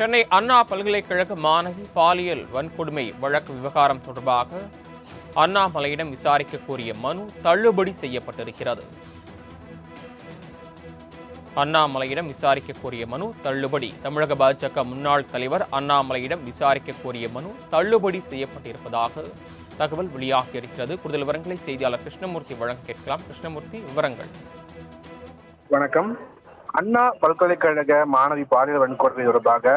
சென்னை அண்ணா பல்கலைக்கழக மாணவி பாலியல் வன்கொடுமை வழக்கு விவகாரம் தொடர்பாக அண்ணாமலையிடம் விசாரிக்க கோரிய மனு தள்ளுபடி செய்யப்பட்டிருக்கிறது. அண்ணாமலையிடம் விசாரிக்க கோரிய மனு தள்ளுபடி. தமிழக பாஜக முன்னாள் தலைவர் அண்ணாமலையிடம் விசாரிக்க கோரிய மனு தள்ளுபடி செய்யப்பட்டிருப்பதாக தகவல் வெளியாகி இருக்கிறது. கூடுதல் விவரங்களை செய்தியாளர் கிருஷ்ணமூர்த்தி வழங்க கேட்கலாம். கிருஷ்ணமூர்த்தி விவரங்கள். வணக்கம். அண்ணா பல்கலைக்கழக மாணவி பாலியல் வன்கொடுமை தொடர்பாக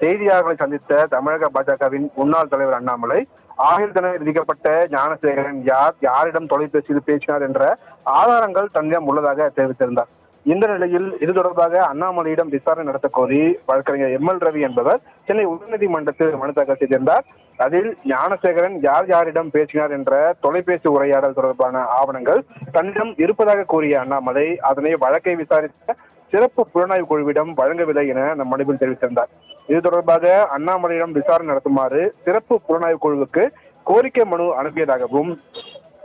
செய்தியாளர்களை சந்தித்த தமிழக பாஜகவின் முன்னாள் தலைவர் அண்ணாமலை ஆயுள் தண்டனை விதிக்கப்பட்ட ஞானசேகரன் யார் யாரிடம் தொலைபேசியில் பேசினார் என்ற ஆதாரங்கள் தன்னிடம் உள்ளதாக தெரிவித்திருந்தார். இந்த நிலையில் இது தொடர்பாக அண்ணாமலையிடம் விசாரணை நடத்த கோரி வழக்கறிஞர் எம் எல் ரவி என்பவர் சென்னை உயர்நீதிமன்றத்தில் மனு தாக்கல் செய்திருந்தார். அதில் ஞானசேகரன் யார் யாரிடம் பேசினார் என்ற தொலைபேசி உரையாடல் தொடர்பான ஆவணங்கள் தன்னிடம் இருப்பதாக கூறிய அண்ணாமலை அதனை வழக்கை விசாரித்த சிறப்பு புலனாய்வு குழுவிடம் வழங்கவில்லை என நம் மனுவில் தெரிவித்திருந்தார். இது தொடர்பாக அண்ணாமலையிடம் விசாரணை நடத்துமாறு சிறப்பு புலனாய்வு குழுவுக்கு கோரிக்கை மனு அனுப்பியதாகவும்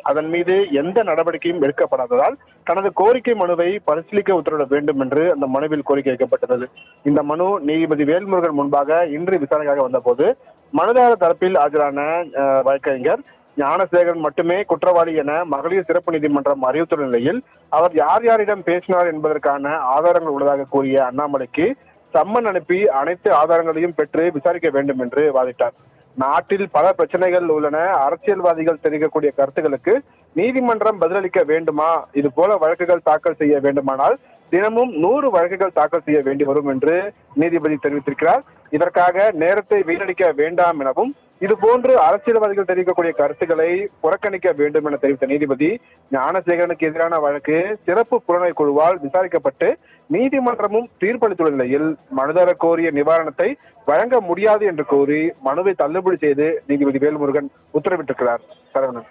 அதன் மீது எந்த நடவடிக்கையும் எடுக்கப்படாததால் தனது கோரிக்கை மனுவை பரிசீலிக்க உத்தரவிட வேண்டும் என்று அந்த மனுவில் கோரிக்கை வைக்கப்பட்டுள்ளது இந்த மனு நீதிபதி வேல்முருகன் முன்பாக இன்று விசாரணைக்காக வந்தபோது மனுதாரர் தரப்பில் ஆஜரான வழக்கறிஞர் ஞானசேகரன் மட்டுமே குற்றவாளி என மகளிர் சிறப்பு நீதிமன்றம் அறிவித்துள்ள நிலையில் அவர் யார் யாரிடம் பேசினார் என்பதற்கான ஆதாரங்கள் உள்ளதாக கூறிய அண்ணாமலைக்கு சம்மன் அனுப்பி அனைத்து ஆதாரங்களையும் பெற்று விசாரிக்க வேண்டும் என்று வாதிட்டார். நாட்டில் பல பிரச்சனைகள் உள்ளன. அரசியல்வாதிகள் தெரிவிக்கக்கூடிய கருத்துக்களுக்கு நீதிமன்றம் பதிலளிக்க வேண்டுமா? இது போல வழக்குகள் தாக்கல் செய்ய வேண்டுமானால் தினமும் நூறு வழக்குகள் தாக்கல் செய்ய வேண்டி வரும் என்று நீதிபதி தெரிவித்திருக்கிறார். இதற்காக நேரத்தை வீணடிக்க வேண்டாம் எனவும் இது போன்று அரசியல்வாதிகள் தெரிவிக்கக்கூடிய கருத்துக்களை புறக்கணிக்க வேண்டும் என தெரிவித்த நீதிபதி ஞானசேகரனுக்கு எதிரான வழக்கு சிறப்பு புலனை குழுவால் விசாரிக்கப்பட்டு நீதிமன்றமும் தீர்ப்பளித்துள்ள நிலையில் மனுதாரர் கோரிய நிவாரணத்தை வழங்க முடியாது என்று கூறி மனுவை தள்ளுபடி தள்ளுபடி செய்து நீதிபதி வேல்முருகன் உத்தரவிட்டிருக்கிறார் சரவணன்.